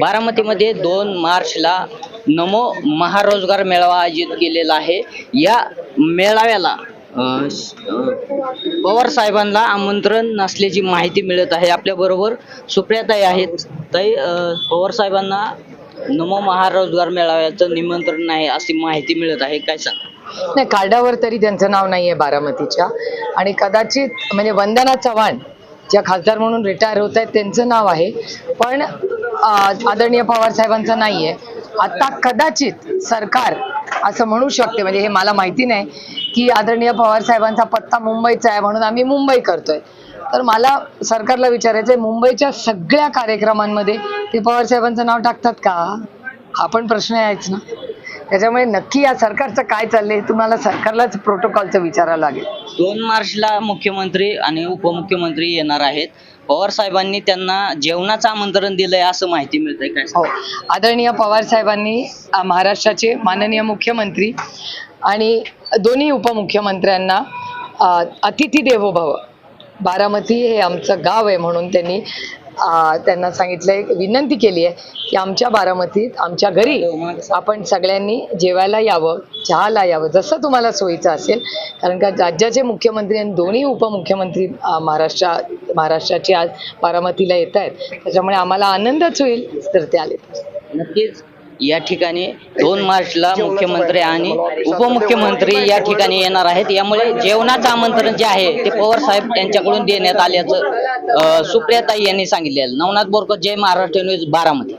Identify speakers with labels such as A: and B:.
A: बारामतीमध्ये दोन मार्चला नमो महारोजगार मेळावा आयोजित केलेला आहे. या मेळाव्याला पवार साहेबांना आमंत्रण नसल्याची माहिती मिळत आहे. आपल्या बरोबर सुप्रियाताई आहेत. ताई पवार साहेबांना नमो महारोजगार मेळाव्याचं निमंत्रण नाही अशी माहिती मिळत आहे. काय सांग
B: नाही कार्डावर तरी त्यांचं नाव नाहीये बारामतीच्या. आणि कदाचित म्हणजे वंदना चव्हाण ज्या खासदार म्हणून रिटायर होत आहेत त्यांचं नाव आहे. पण आदरणीय पवार साहेबांचं नाही आहे आता कदाचित सरकार असं म्हणू शकते म्हणजे हे मला माहिती नाही की आदरणीय पवार साहेबांचा पत्ता मुंबईचा आहे म्हणून आम्ही मुंबई करतोय. तर मला सरकारला विचारायचंय मुंबईच्या सगळ्या कार्यक्रमांमध्ये ते पवार साहेबांचं नाव टाकतात का? हा पण प्रश्न आहेच ना. त्याच्यामुळे नक्की या सरकारचं काय चाललंय तुम्हाला सरकारलाच प्रोटोकॉलचं विचारावं लागेल.
A: दोन मार्चला मुख्यमंत्री आणि उपमुख्यमंत्री येणार आहेत. पवार साहेबांनी त्यांना जेवणाचं आमंत्रण दिलंय असं माहिती मिळते काय
B: हो. आदरणीय पवार साहेबांनी महाराष्ट्राचे माननीय मुख्यमंत्री आणि दोन्ही उपमुख्यमंत्र्यांना अतिथी देवो भव. बारामती हे आमचं गाव आहे म्हणून त्यांनी त्यांना सांगितलंय विनंती केली आहे की आमच्या बारामतीत आमच्या घरी आपण सगळ्यांनी जेवायला यावं चहाला यावं जसं तुम्हाला सोयीचं असेल. कारण का राज्याचे मुख्यमंत्री आणि दोन्ही उपमुख्यमंत्री महाराष्ट्रा महाराष्ट्राचे आज बारामतीला येत आहेत त्याच्यामुळे आम्हाला आनंदच होईल तर ते आले
A: नक्कीच. या ठिकाणी दोन मार्चला मुख्यमंत्री आणि उपमुख्यमंत्री या ठिकाणी येणार आहेत. यामुळे जेवणाचं आमंत्रण जे आहे ते पवार साहेब यांच्याकडून देण्यात आल्याचं सुप्रियाताई यांनी सांगितलेलं नवनाथ बोरकर जय महाराष्ट्र न्यूज बारामती.